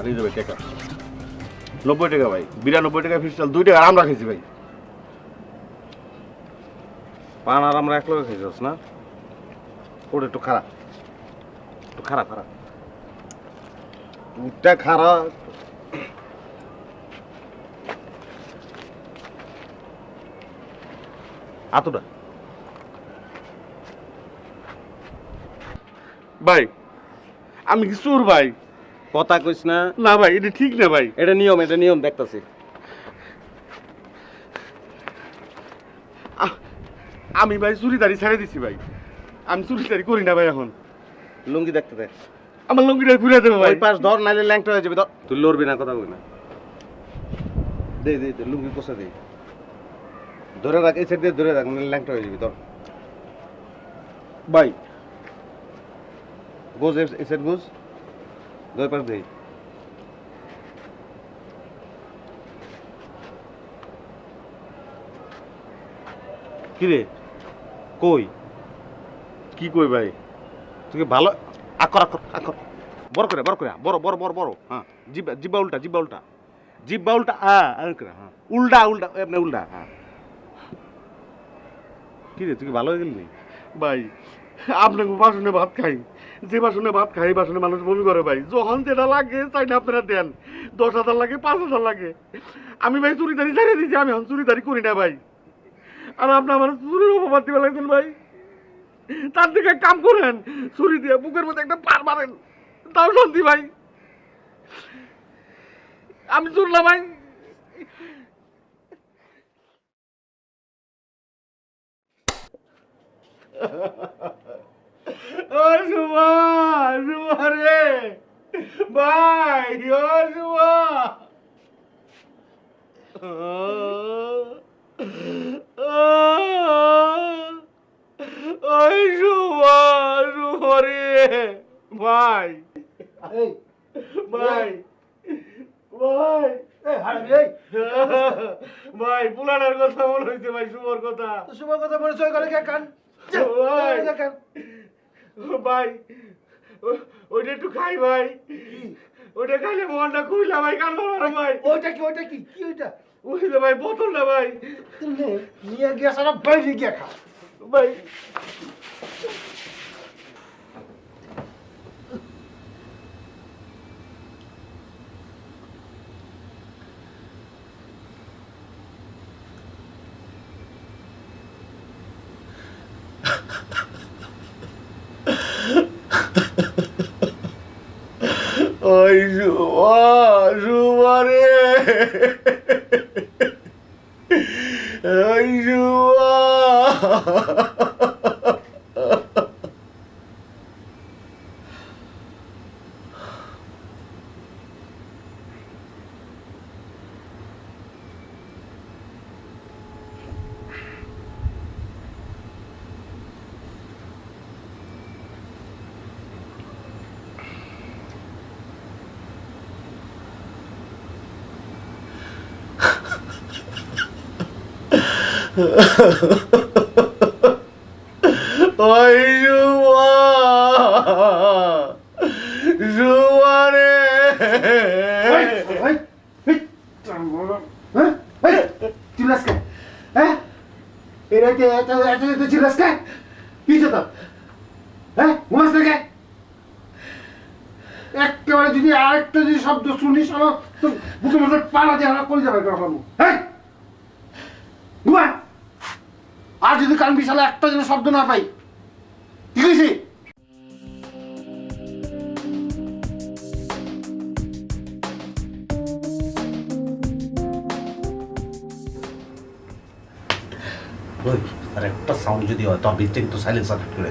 আর এই যে ভাই টাকা নব্বই টাকা ভাই, বিরানব্বই টাকা ফিস চাল দুই টাকা আমরা খেয়েছি ভাই। পান আর আমরা এক লোক খেয়েছিস না? ওটা একটু খারাপ। একটু খারাপ খারাপ। দুধটা খারাপ। আতটা। ভাই, আমি কি চোর ভাই? কথা কইস না। না ভাই এটা ঠিক না ভাই। এটা নিয়ম এটা নিয়ম দেখতাছি। আমি ভাই চুরি চুরিদারি ছেড়ে দিছি ভাই। আমি চুরি চুরিদারি করি না ভাই এখন। লুঙ্গি দেখতে দেখ আমার লঙ্গিটা ঘুরে দেবে ভাই। পাশ ধর নাইলে ল্যাংটা হয়ে যাবে ধর। তুই লড়বি না কথা কই না। দে দে দে লুঙ্গি কোষা দে। ধরে রাখ এই সাইড দিয়ে ধরে রাখ নাইলে ল্যাংটা হয়ে যাবে ধর। ভাই। গোজ এই সাইড গোজ। দুই পাশ দে কি রে কই? কি কই ভাই? তুই ভালো আকর আকর আকর বড় করে বড় করে বড় বড় বড় বড়। হ্যাঁ জিব্বা জিব্বা উল্টা জিব্বা উল্টা। জিব্বা উল্টা হ্যাঁ করে হ্যাঁ। উল্টা উল্টা এমনি উল্টা হ্যাঁ। কি রে তুই ভালো হয়ে গেলি? ভাই আপনাকে বাসনে ভাত খাই। যে বাসনে ভাত খাই বাসনে মানুষ বমি করে ভাই। যখন যেটা লাগে, তাই না আপনারা দেন। দশ হাজার লাগে, পাঁচ হাজার লাগে। আমি ভাই চুরিদারি ছেড়ে দিয়েছি আমি এখন চুরিদারি করি না ভাই। আর আপনি আমার চুরির অপবাদ দিবে লাগছেন ভাই। তার দিকে কাম করেন, চুরি দিয়ে বুকের মধ্যে একটা পার মারেন। তাও শান্তি ভাই। আমি চুর না ভাই। ও সুমা সুমা রে ভাই সুমা ওই সুমা সুমা রে ভাই ভাই ভাই ভাই পুলানের কথা মনে হয়েছে ভাই সুমর কথা। শুভ কথা ওই কান। যা, ভাই। ওই কান। ভাই ও- ওইটা একটু খাই ভাই। ওইটা খাইলে মনটা খুইলা ভাই কান মারা ভাই। ওইটা কি ওইটা কি? কি ওইটা? ওই যে ভাই বোতলটা ভাই। নিয়ে গিয়ে সারা বাইরে গিয়ে খা। ভাই। সুমা সুমা রে ওই সুমা ওই সুমা সুমা রে এই, এই, এই, হ্যাঁ? হ্যাঁ? কি এত? কি হচ্ছে তোর? হ্যাঁ? একেবারে যদি আরেকটা যদি শব্দ শুনিস আমার তো মধ্যে পালা দিয়ে আমার করে যাবে হ্যাঁ ঘুমা আর যদি কান বিশালে একটা যেন শব্দ না পাই। ঠিক আছে আর একটা সাউন্ড যদি হয়, তো ভিতরে তো সাইলেন্সার করে